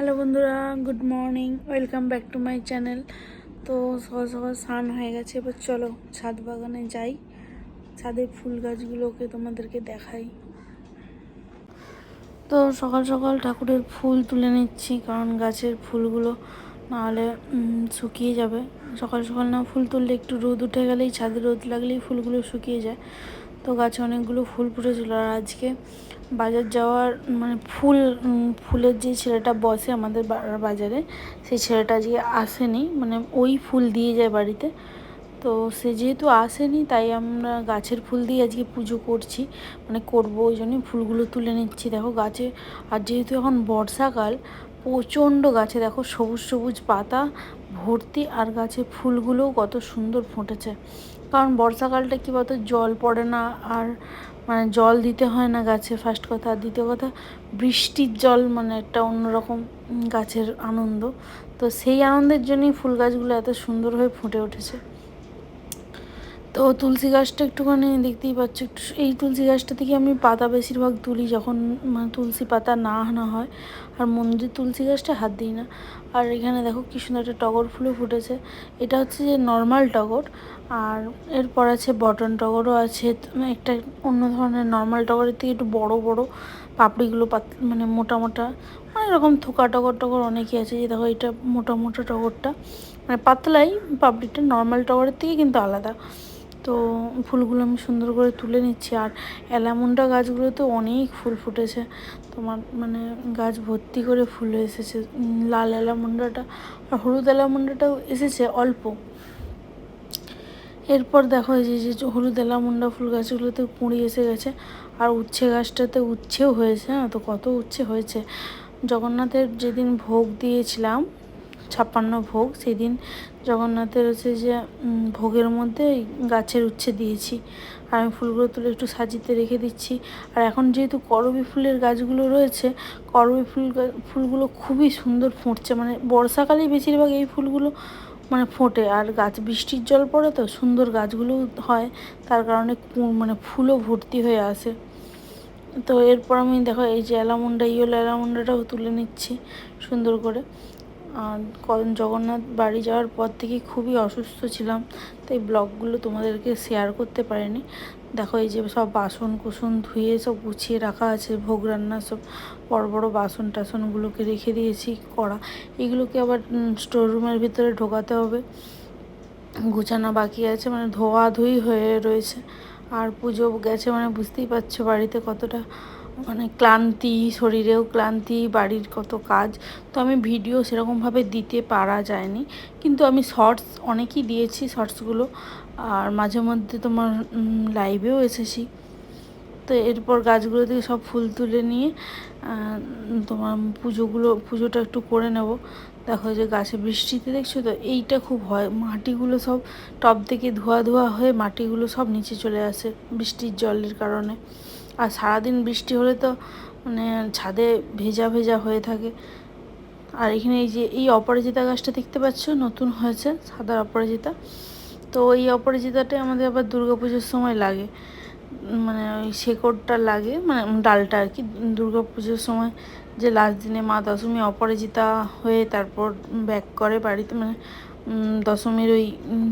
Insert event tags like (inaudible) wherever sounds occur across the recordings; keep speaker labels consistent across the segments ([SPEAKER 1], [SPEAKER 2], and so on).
[SPEAKER 1] Hello বন্ধুরা, good morning, welcome back to my channel. তো সকাল সকাল স্নান হয়ে গেছে, এবার চলো ছাদ বাগানে যাই। ছাদের ফুল গাছগুলোকে তোমাদেরকে দেখাই। তো সকাল সকাল ঠাকুরের ফুল তুলে নিচ্ছি, কারণ গাছের ফুলগুলো নাহলে শুকিয়ে যাবে। সকাল সকাল না, ফুল তুললে একটু রোদ উঠে গেলেই ছাদে রোদ লাগলেই ফুলগুলো শুকিয়ে যায়। তো গাছে অনেকগুলো ফুল ফুটেছিল আর আজকে বাজার যাওয়ার মানে ফুল ফুলের যে ছেলেটা বসে আমাদের বাজারে, সেই ছেলেটা আজকে আসেনি মানে ওই ফুল দিয়ে যায় বাড়িতে। তো সে যেহেতু আসেনি, তাই আমরা গাছের ফুল দিয়ে আজকে পুজো করছি মানে করব ওই জন্যই ফুলগুলো তুলে নিচ্ছি। দেখো গাছে, আর যেহেতু এখন বর্ষাকাল প্রচণ্ড গাছে দেখো সবুজ সবুজ পাতা, ভর্তি আর গাছে ফুলগুলোও কত সুন্দর ফুটেছে। কারণ বর্ষাকালটা কী বলতো, জল পড়ে না আর মানে জল দিতে হয় না গাছে ফার্স্ট কথা। আর দ্বিতীয় কথা, বৃষ্টির জল মানে একটা অন্যরকম গাছের আনন্দ। তো সেই আনন্দের জন্যই ফুল গাছগুলো এত সুন্দর হয়ে ফুটে উঠেছে। তো তুলসী গাছটা একটুখানি দেখতেই পাচ্ছ, একটু এই তুলসী গাছটা থেকে আমি পাতা বেশিরভাগ তুলি যখন মানে তুলসী পাতা না আনা হয়। আর মন্দির তুলসী গাছটা হাত দিই না। আর এখানে দেখো কি সুন্দর একটা টগর ফুলও ফুটেছে। এটা হচ্ছে যে নর্মাল টগর। আর এরপর আছে বটন টগরও আছে। একটা অন্য ধরনের নর্মাল টগরের থেকে একটু বড় বড় পাপড়িগুলো পাত মানে মোটা মোটা মানে এরকম থোকা টগর টগর অনেকই আছে যে দেখো এটা মোটা মোটা টগরটা। মানে পাতলাই পাপড়িটা নর্মাল টগরের থেকে কিন্তু আলাদা। তো ফুলগুলো আমি সুন্দর করে তুলে নিচ্ছি। আর অ্যালামুন্ডা গাছগুলোতে অনেক ফুল ফুটেছে। তোমার মানে গাছ ভর্তি করে ফুল এসেছে। লাল অ্যালামুন্ডাটা আর হলুদ অ্যালামুন্ডাটাও এসেছে অল্প। এরপর দেখো যে যে হলুদ অ্যালামুন্ডা ফুল গাছগুলোতে কুঁড়ি এসে গেছে। আর উচ্ছে গাছটাতে উচ্ছেও হয়েছে। হ্যাঁ তো কত উচ্ছে হয়েছে। জগন্নাথের যেদিন ভোগ দিয়েছিলাম ছাপ্পান্ন ভোগ। সেদিন জগন্নাথের হচ্ছে যে ভোগের মধ্যে গাছের উচ্ছে দিয়েছি। আর আমি ফুলগুলো তুলে একটু সাজিতে রেখে দিচ্ছি। আর এখন যেহেতু করবী ফুলের গাছগুলো রয়েছে, করবী ফুল ফুলগুলো খুবই সুন্দর ফুটছে। মানে বর্ষাকালেই বেশিরভাগ এই ফুলগুলো মানে ফোটে। আর গাছ, বৃষ্টির জল পড়ে তো সুন্দর গাছগুলো হয়। তার কারণে মানে ফুলও ভর্তি হয়ে আসে। তো এরপর আমি দেখো এই যে অ্যালামুন্ডা, ইয়েলো অ্যালামুন্ডাটাও তুলে নিচ্ছি সুন্দর করে। জগন্নাথ বাড়ি যাওয়ার পর থেকে খুবই অসুস্থ ছিলাম, তাই ব্লগগুলো তোমাদেরকে শেয়ার করতে পারিনি। দেখো, এই যে সব বাসন কুসন ধুয়ে সব গুছিয়ে রাখা আছে, ভোগ রান্না সব, বড় বড় বাসন টাসনগুলোকে রেখে দিয়েছি, কড়া, এগুলোকে আবার স্টোর রুমের ভিতরে ঢোকাতে হবে। গুছানো বাকি আছে মানে ধোয়া ধুই হয়ে রয়েছে, আর পুজো গেছে মানে বুঝতেই পারছ বাড়িতে কতটা মানে ক্লান্তি, শরীরেও ক্লান্তি, বাড়ির কত কাজ, তো আমি ভিডিও সেরকমভাবে দিতে পারা যায়নি। কিন্তু আমি শর্টস অনেকই দিয়েছি শর্টসগুলো আর মাঝে মধ্যে তোমার লাইভেও এসেছি। তো এরপর গাছগুলো থেকে সব ফুল তুলে নিয়ে তোমার পুজোগুলো, পুজোটা একটু করে নেব। দেখো যে গাছে বৃষ্টিতে দেখছ তো, এইটা খুব হয়। মাটিগুলো সব টব থেকে ধোয়া ধোয়া হয়ে মাটিগুলো সব নিচে চলে আসে বৃষ্টির জলের কারণে। আর সারাদিন বৃষ্টি হলে তো মানে ছাদে ভেজা ভেজা হয়ে থাকে। আর এখানে এই যে, এই অপরাজিতা গাছটা দেখতে পাচ্ছ? নতুন হয়েছে, সাদা অপরাজিতা। তো এই অপরাজিতাটাই আমাদের আবার দুর্গাপুজোর সময় লাগে। মানে ওই শেকড়টা লাগে মানে ডালটা আর কি। পুজোর সময় যে লাস্ট দিনে মা দশমী অপরাজিতা হয়ে তারপর ব্যাক করে বাড়িতে মানে দশমীর ওই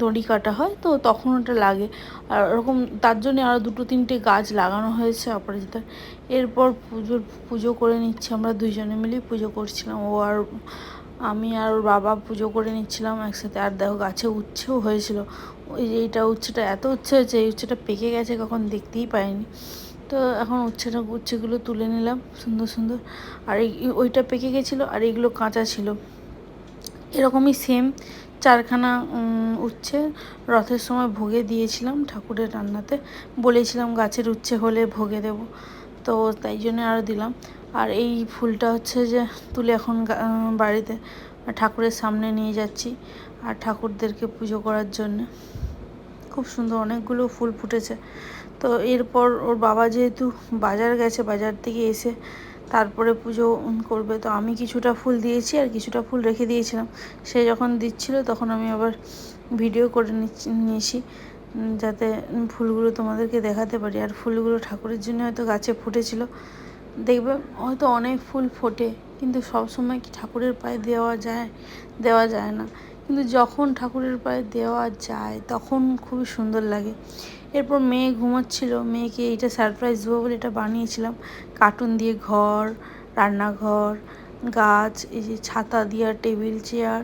[SPEAKER 1] দড়ি কাটা হয়, তো তখন ওটা লাগে। আর ওরকম, তার জন্য আরও দুটো তিনটে গাছ লাগানো হয়েছে অপরাজিতার। এরপর পুজোর, পুজো করে নিচ্ছি আমরা দুইজনে মিলেই পুজো করছিলাম। ও আর আমি আর ওর বাবা পুজো করে নিচ্ছিলাম একসাথে। আর দেখো, গাছে উচ্ছেও হয়েছিল। ওই যে এইটা উচ্ছেটা, এত উচ্ছে হয়েছে, এই উচ্ছেটা পেকে গেছে, কখন দেখতেই পাইনি। তো এখন উচ্ছেটা, উচ্ছেগুলো তুলে নিলাম, সুন্দর সুন্দর। আর ওইটা পেকে গেছিল, আর এইগুলো কাঁচা ছিল। এরকমই সেম চারখানা উচ্ছে। রথের সময় ভোগে দিয়েছিলাম ঠাকুরের রান্নাতে। বলেছিলাম গাছের উচ্ছে হলে ভোগে দেব। তো তাই জন্য আরও দিলাম। আর এই ফুলটা হচ্ছে যে তুলে এখন বাড়িতে ঠাকুরের সামনে নিয়ে যাচ্ছি আর ঠাকুরদেরকে পুজো করার জন্যে। খুব সুন্দর অনেকগুলো ফুল ফুটেছে। তো এরপর ওর বাবা যেহেতু বাজার গেছে, বাজার থেকে এসে তারপরে পুজো করবে। তো আমি কিছুটা ফুল দিয়েছি আর কিছুটা ফুল রেখে দিয়েছিলাম। সে যখন দিচ্ছিল তখন আমি আবার ভিডিও করে নিয়েছি যাতে ফুলগুলো তোমাদেরকে দেখাতে পারি। আর ফুলগুলো ঠাকুরের জন্য হয়তো গাছে ফুটেছিল। দেখবে হয়তো অনেক ফুল ফোটে, কিন্তু সব সময় কি ঠাকুরের পায়ে দেওয়া যায় দেওয়া যায় না। কিন্তু যখন ঠাকুরের পায়ে দেওয়া যায়, তখন খুবই সুন্দর লাগে। এরপর মেয়ে ঘুমাচ্ছিল, মেয়েকে এইটা সারপ্রাইজ দেবো বলে এটা বানিয়েছিলাম। কার্টুন দিয়ে ঘর, রান্নাঘর, গাছ, এই যে ছাতা দিয়া টেবিল চেয়ার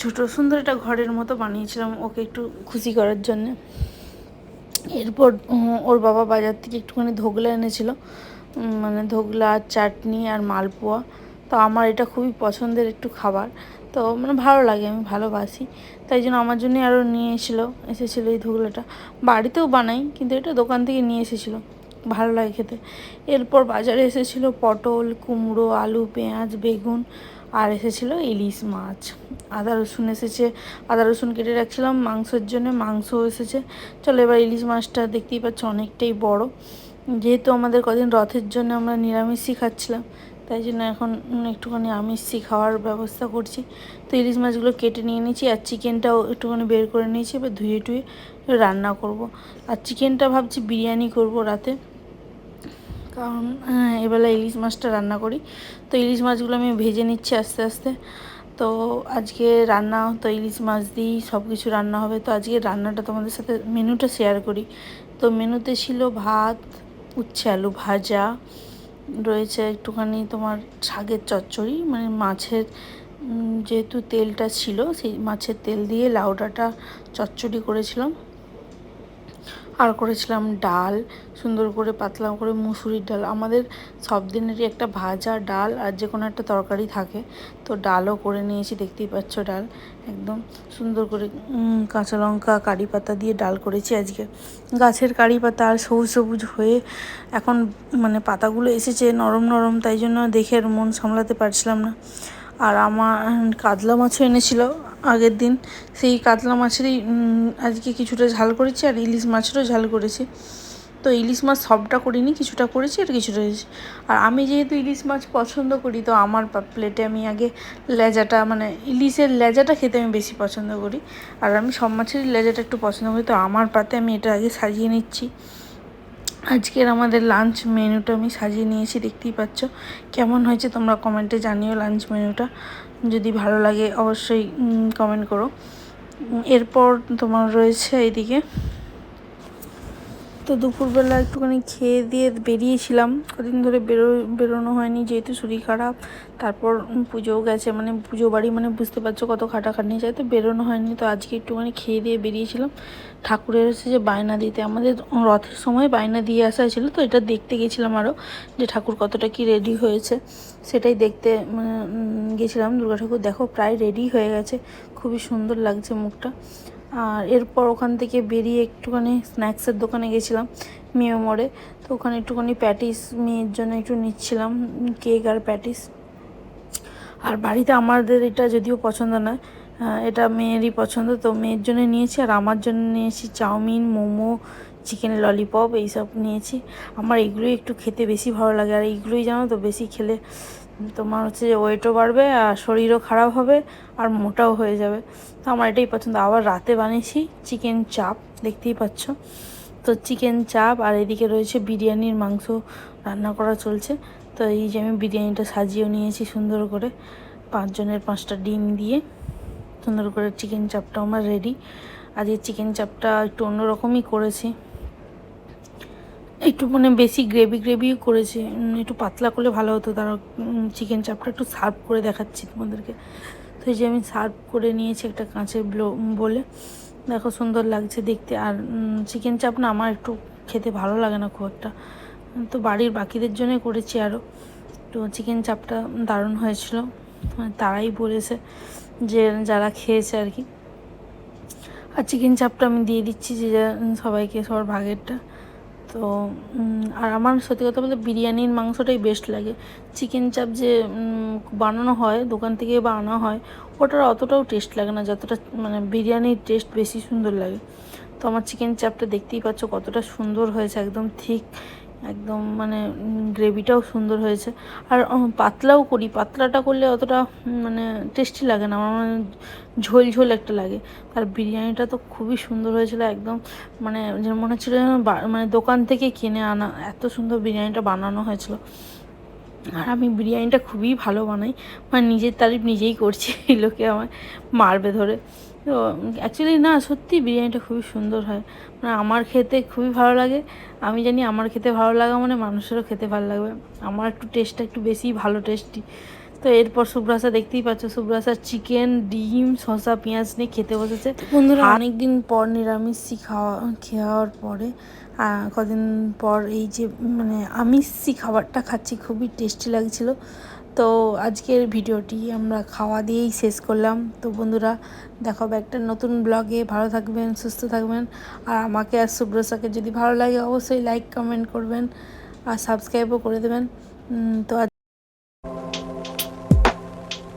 [SPEAKER 1] ছোটো সুন্দর একটা ঘরের মতো বানিয়েছিলাম ওকে একটু খুশি করার জন্যে। এরপর ওর বাবা বাজার থেকে একটুখানি ধোগলা এনেছিল মানে ধোগলা চাটনি আর মালপোয়া। তো আমার এটা খুবই পছন্দের একটু খাবার। তো মানে ভালো লাগে, আমি ভালোবাসি। তাই জন্য আমার জন্যই আরও নিয়ে এসেছিল এসেছিল এই ধোগলাটা বাড়িতেও বানাই, কিন্তু এটা দোকান থেকে নিয়ে এসেছিল। ভালো লাগে খেতে। এরপর বাজারে এসেছিল পটল, কুমড়ো, আলু, পেঁয়াজ, বেগুন, আর এসেছিল ইলিশ মাছ। আদা রসুন এসেছে, আদা রসুন কেটে রাখছিলাম, মাংসের জন্য মাংসও এসেছে। চলো এবার ইলিশ মাছটা দেখতেই পাচ্ছ অনেকটাই বড়। যেহেতু আমাদের কদিন রথের জন্য আমরা নিরামিষই খাচ্ছিলাম তাই জন্য এখন একটুখানি আমিষই খাওয়ার ব্যবস্থা করছি। তো ইলিশ মাছগুলো কেটে নিয়ে নিয়েছি আর চিকেনটাও একটুখানি বের করে নিয়েছি, এবার ধুয়ে টুয়ে রান্না করব। আর চিকেনটা ভাবছি বিরিয়ানি করব রাতে। কারণ এবেলা ইলিশ মাছটা রান্না করি। তো ইলিশ মাছগুলো আমি ভেজে নিচ্ছি আস্তে আস্তে। তো আজকে রান্না, তো ইলিশ মাছ দিয়েই সব কিছু রান্না হবে। তো আজকে রান্নাটা তোমাদের সাথে মেনুটা শেয়ার করি। তো মেনুতে ছিল ভাত, উচ্ছে আলু ভাজা রয়েছে একটুখানি তোমার শাকের চচ্চড়ি মানে মাছের যেহেতু তেলটা ছিল, সেই মাছের তেল দিয়ে লাউ ডাঁটা চচ্চড়ি করেছিলাম। আর করেছিলাম ডাল, সুন্দর করে পাতলা করে মুসুরির ডাল। আমাদের সব দিনেরই একটা ভাজা ডাল আর যে কোনো একটা তরকারি থাকে। তো ডালও করে নিয়েছি, দেখতেই পাচ্ছ ডাল। একদম সুন্দর করে কাঁচা লঙ্কা, কারি পাতা দিয়ে ডাল করেছি আজকে। গাছের কারি পাতা আর সবুজ সবুজ হয়ে এখন মানে পাতাগুলো এসেছে নরম নরম, তাই জন্য দেখে মন সামলাতে পারছিলাম না। আর আমার কাতলা মাছও এনেছিল আগের দিন। সেই কাতলা মাছেরই আজকে কিছুটা ঝাল করেছি আর ইলিশ মাছেরও ঝাল করেছি। তো ইলিশ মাছ সবটা করিনি, কিছুটা করেছি আর কিছুটা আর আমি যেহেতু ইলিশ মাছ পছন্দ করি, তো আমার প্লেটে আমি আগে লেজাটা মানে ইলিশের লেজাটা খেতে আমি বেশি পছন্দ করি। আর আমি সব মাছেরই লেজাটা একটু পছন্দ করি, তো আমার পাতে আমি এটা আগে সাজিয়ে নিচ্ছি। আজকের আমাদের লাঞ্চ মেনুটা আমি সাজিয়ে নিয়েছি, দেখতেই পাচ্ছ। কেমন হয়েছে তোমরা কমেন্টে জানিও লাঞ্চ মেনুটা। যদি ভালো লাগে অবশ্যই কমেন্ট করো। এরপর তোমার রয়েছে এইদিকে। তো দুপুরবেলা একটুখানি খেয়ে দিয়ে বেরিয়েছিলাম। কদিন ধরে বেরো, বেরোনো হয়নি, যেহেতু শরীর খারাপ, তারপর পুজোও গেছে মানে পুজো বাড়ি মানে বুঝতে পারছ কত খাটাখাটনি যায়, তো বেরোনো হয়নি, তো আজকে একটুখানি খেয়ে দিয়ে বেরিয়েছিলাম। ঠাকুরের এসে যে বায়না দিতে, আমাদের রথের সময় বায়না দিয়ে আসা ছিল তো এটা দেখতে গেছিলাম আরও যে ঠাকুর কতটা কি রেডি হয়েছে, সেটাই দেখতে গেছিলাম। দুর্গা ঠাকুর দেখো, প্রায় রেডি হয়ে গেছে, খুবই সুন্দর লাগছে মুখটা। আর এরপর ওখান থেকে বেরিয়ে একটুখানি স্ন্যাক্সের দোকানে গেছিলাম মেয়ে মোড়ে। তো ওখানে একটুখানি প্যাটিস মেয়ের জন্য একটু নিচ্ছিলাম কেক আর প্যাটিস আর বাড়িতে আমাদের এটা যদিও পছন্দ নয় এটা মেয়েরই পছন্দ। তো মেয়ের জন্য নিয়েছি আর আমার জন্য নিয়েছি চাউমিন, মোমো চিকেন ললিপপ এইসব নিয়েছি। আমার এগুলোই একটু খেতে বেশি ভালো লাগে। আর এইগুলোই জানো তো, বেশি খেলে তোমার হচ্ছে যে ওয়েটও বাড়বে আর শরীরও খারাপ হবে আর মোটাও হয়ে যাবে। তো আমার এটাই পছন্দ। আবার রাতে বানিয়েছি চিকেন চাপ, দেখতেই পাচ্ছ। তো চিকেন চাপ আর এদিকে রয়েছে বিরিয়ানির মাংস রান্না করা চলছে। তো এই যে আমি বিরিয়ানিটা সাজিয়েও নিয়েছি সুন্দর করে, পাঁচজনের পাঁচটা ডিম দিয়ে সুন্দর করে চিকেন চাপটা আমার রেডি আজকে চিকেন চাপটা একটু অন্যরকমই করেছি। একটু মানে বেশি গ্রেভি গ্রেভিও করেছি। একটু পাতলা করলে ভালো হতো। তার চিকেন চাপটা একটু সার্ভ করে দেখাচ্ছি তোমাদেরকে। তো এই যে আমি সার্ভ করে নিয়েছি একটা কাঁচের বলে দেখো সুন্দর লাগছে দেখতে। আর চিকেন চাপ না আমার একটু খেতে ভালো লাগে না খুব একটা। তো বাড়ির বাকিদের জন্যই করেছি আরও তো চিকেন চাপটা দারুণ হয়েছিল। মানে তারাই বলেছে যে যারা খেয়েছে আর কি। আর চিকেন চাপটা আমি দিয়ে দিচ্ছি যে সবাইকে, সবার ভাগেরটা। তো আর আমার সত্যি কথা বলতে বিরিয়ানির মাংসটাই বেস্ট লাগে। চিকেন চাপ যে বানানো হয়, দোকান থেকে বা আনা হয়, ওটার অতটাও টেস্ট লাগে না, যতটা মানে বিরিয়ানির টেস্ট বেশি সুন্দর লাগে। তো আমার চিকেন চাপটা দেখতেই পাচ্ছ কতটা সুন্দর হয়েছে, একদম ঠিক একদম মানে গ্রেভিটাও সুন্দর হয়েছে। আর পাতলাও করি। পাতলাটা করলে অতটা মানে টেস্টি লাগে না। আমার মানে ঝোল ঝোল একটা লাগে। আর বিরিয়ানিটা তো খুবই সুন্দর হয়েছিল একদম। মানে যেন মনে হচ্ছিল যেন মানে দোকান থেকে কিনে আনা, এত সুন্দর বিরিয়ানিটা বানানো হয়েছিল। আর আমি বিরিয়ানিটা খুবই ভালো বানাই। মানে নিজের তারিফ নিজেই করছি (laughs) লোকে আমার মারবে ধরে। তো অ্যাকচুয়ালি না সত্যি বিরিয়ানিটা খুবই সুন্দর হয়। মানে আমার খেতে খুবই ভালো লাগে। আমি জানি আমার খেতে ভালো লাগা মানে মানুষেরও খেতে ভালো লাগবে। আমার একটু টেস্টটা একটু বেশি ভালো টেস্টি তো এরপর সুব্রাসা দেখতেই পাচ্ছ সুব্রাসা চিকেন ডিম শসা পেঁয়াজ নিয়ে খেতে বসেছে। বন্ধুরা অনেক দিন পর নিরামিষি খাওয়া খাওয়ার পরে কদিন পর এই যে মানে আমিষি খাবারটা খাচ্ছি খুবই টেস্টি লাগছিল। তো আজকের ভিডিওটি আমরা খাওয়া দিয়েই শেষ করলাম। তো বন্ধুরা দেখাবো একটা নতুন ব্লগে ভালো থাকবেন, সুস্থ থাকবেন। আর আমাকে আর সুব্রসাকে যদি ভালো লাগে, অবশ্যই লাইক কমেন্ট করবেন আর সাবস্ক্রাইবও করে দেবেন। তো